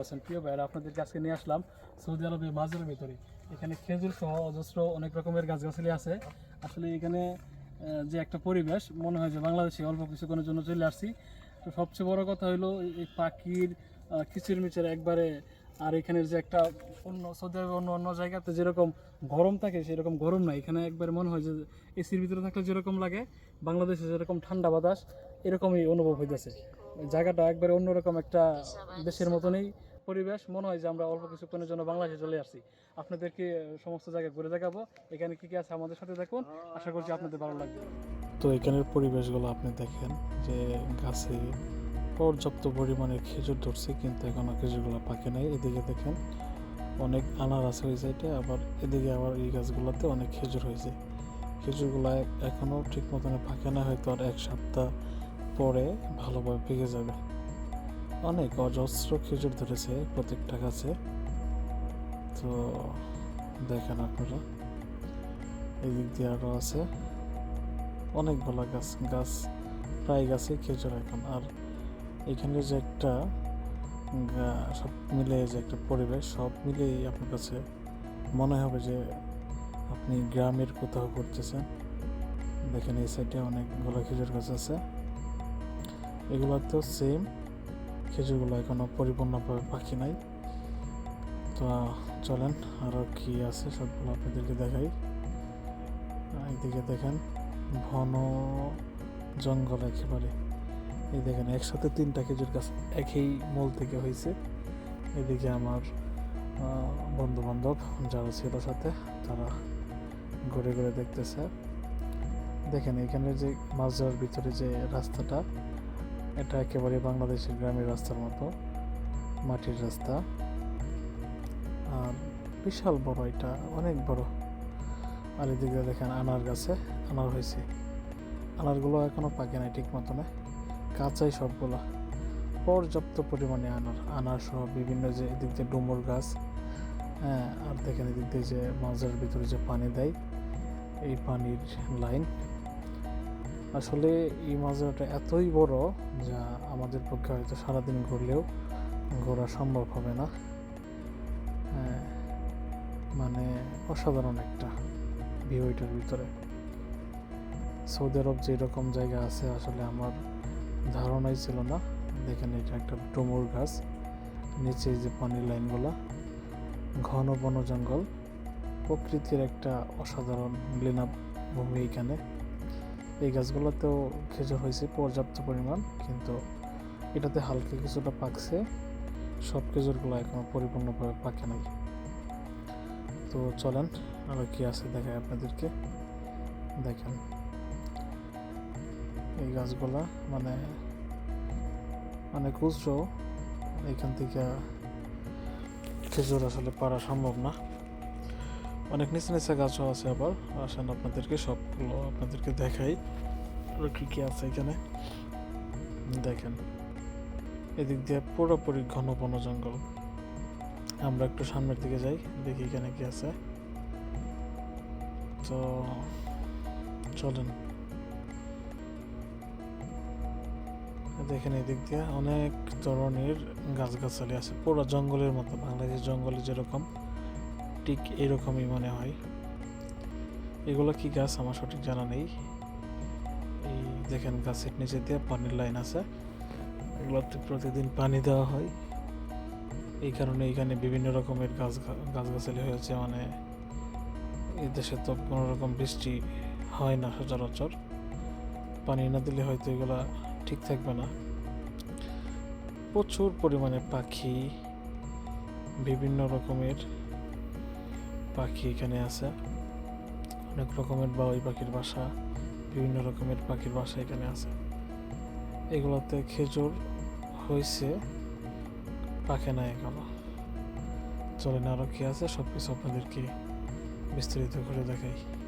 আছেন। আপনাদেরকে আজকে নিয়ে আসলাম সৌদি আরবের মাঝের ভিতরে। এখানে খেজুর সহ অজস্র অনেক রকমের গাছগাছালি আছে। আসলে এখানে যে একটা পরিবেশ, মনে হয় যে বাংলাদেশে অল্প কিছুক্ষণের জন্য চলে আসছি। তো সবচেয়ে বড় কথা হলো এই- পাখির কিচিরমিচির একবারে, আর এখানের যে একটা অন্য, সৌদি আরবে অন্য অন্য জায়গাতে যেরকম গরম থাকে, সেরকম গরম নাই। এখানে একবারে মনে হয় যে এসির ভিতরে থাকলে যেরকম লাগে, বাংলাদেশে যেরকম ঠান্ডা বাতাস, এরকমই অনুভব হইতেছে। জায়গাটা একবারে অন্যরকম একটা দেশের মতনই। পরিবেশ, মনে হয় যে আমরা অল্প কিছুক্ষণের জন্য বাংলাদেশে চলে আসছি। আপনাদেরকে সমস্ত জায়গায় ঘুরে দেখাবো। এখানে কি কি আছে আমাদের সাথে দেখুন। আশা করছি আপনাদের ভালো লাগবে। তো এখানের পরিবেশগুলো আপনি দেখেন, যে গাছে পর্যাপ্ত পরিমাণে খেজুর ধরছে, কিন্তু এখনও খেজুরগুলো পাকে নাই। এদিকে দেখেন, অনেক আনার আছে ওই সাইডে আবার এদিকে আবার এই গাছগুলোতে অনেক খেজুর হয়েছে। খেজুরগুলো এখনও ঠিক মতন পাকে না, হয়তো আর এক সপ্তাহ পরে ভালোভাবে পেকে যাবে। অনেক অজস্র খেজুর ধরেছে প্রত্যেকটা গাছে। তো দেখেন আপনারা এই দিক দিয়ে আরও আছে। অনেকগুলো গাছ গাছ, প্রায় গাছে খেজুর এখন। আর এখানে যে একটা সব মিলে যে একটা পরিবেশ, সব মিলেই আপনার কাছে মনে হবে যে আপনি গ্রামের কোথাও করতেছেন দেখেন এই সাইডে অনেকগুলো খেজুর গাছ আছে। এগুলো তো সেম খেজুরগুলো এখনও পরিপূর্ণভাবে পাখি নাই। তো চলেন আরও কি আছে সবগুলো আপনাদেরকে দেখাই। এইদিকে দেখেন, ঘন জঙ্গল একেবারে। এই দেখেন, একসাথে তিনটা খেজুর গাছ একই মূল থেকে হয়েছে। এদিকে আমার বন্ধু বান্ধব যারা ছিল সাথে, তারা ঘুরে ঘুরে দেখতেছে। দেখেন এখানে যে মাছ যাওয়ার ভিতরে যে রাস্তাটা এটা একেবারে বাংলাদেশের গ্রামের রাস্তার মতো, মাটির রাস্তা। আর বিশাল বড় এটা, অনেক বড়। আর এদিকে দেখেন আনার গাছে, আনার হয়েছে। আনারগুলো এখনও পাকে নাই ঠিক মতো না কাঁচাই সবগুলো। পর্যাপ্ত পরিমাণে আনার আনার সহ বিভিন্ন যে এদিক দিয়ে ডুমুর গাছ হ্যাঁ আর দেখেন এদিক দিয়ে যে মাঝের ভিতরে যে পানি দেয়, এই পানির লাইন। আসলে এই মাজারটা এতই বড় যা আমাদের পক্ষে হয়তো সারাদিন ঘুরলেও ঘোরা সম্ভব হবে না। মানে অসাধারণ একটা ভিউ এটার ভিতরে। সৌদি আরব যেরকম জায়গা আছে আসলে আমার ধারণাই ছিল না। দেখেন এটা একটা ডুমুর গাছ, নিচে যে পানির লাইনগুলো, ঘন বন জঙ্গল প্রকৃতির একটা অসাধারণ লীনা ভূমি এখানে। এই গাছগুলোতেও খেজুর হয়েছে, পর্যাপ্ত পরিমাণ, কিন্তু এটাতে হালকা কিছুটা পাকছে। সব খেজুরগুলো এখনও পরিপূর্ণভাবে পাকে নাই। তো চলেন আরও কি আছে দেখাই আপনাদেরকে। দেখেন, এই গাছগুলা মানে অনেক উচ্চ এখান থেকে খেজুর আসলে পারা সম্ভব না। অনেক নিচে নিচে গাছও আছে আবার। আসেন আপনাদেরকে সবগুলো আপনাদেরকে দেখাই। কি কি আছে এখানে? দেখেন। এদিক দিয়ে পুরোপুরি ঘন বন জঙ্গল। আমরা একটু সামনের দিকে যাই, দেখি এখানে কি আছে। তো চলেন। দেখেন এদিক দিয়ে অনেক ধরনের গাছগাছালি আছে। পুরো জঙ্গলের মতো, বাংলাদেশের জঙ্গলে যেরকম। ঠিক এরকমই মনে হয়। এগুলো কি গাছ? আমার সঠিক জানা নেই। এই দেখেন গাছের নিচে দিয়ে পানির লাইন আছে। এগুলোতে প্রতিদিন পানি দেওয়া হয়। এই কারণে এখানে বিভিন্ন রকমের গাছ গাছগাছালি হয়েছে। মানে এই দেশে তো কোনো রকম বৃষ্টি হয় না সচরাচর। পানি না দিলে হয়তো এগুলা ঠিক থাকবে না। প্রচুর পরিমাণে পাখি, বিভিন্ন রকমের পাখি এখানে আছে। অনেক রকমের বাউই পাখির বাসা, বিভিন্ন রকমের পাখির বাসা এখানে আছে। এগুলোতে খেজুর হয়েছে পাখে না এখনও। চলেন আরও কি আছে সব কিছু আপনাদেরকে বিস্তারিত করে দেখাই।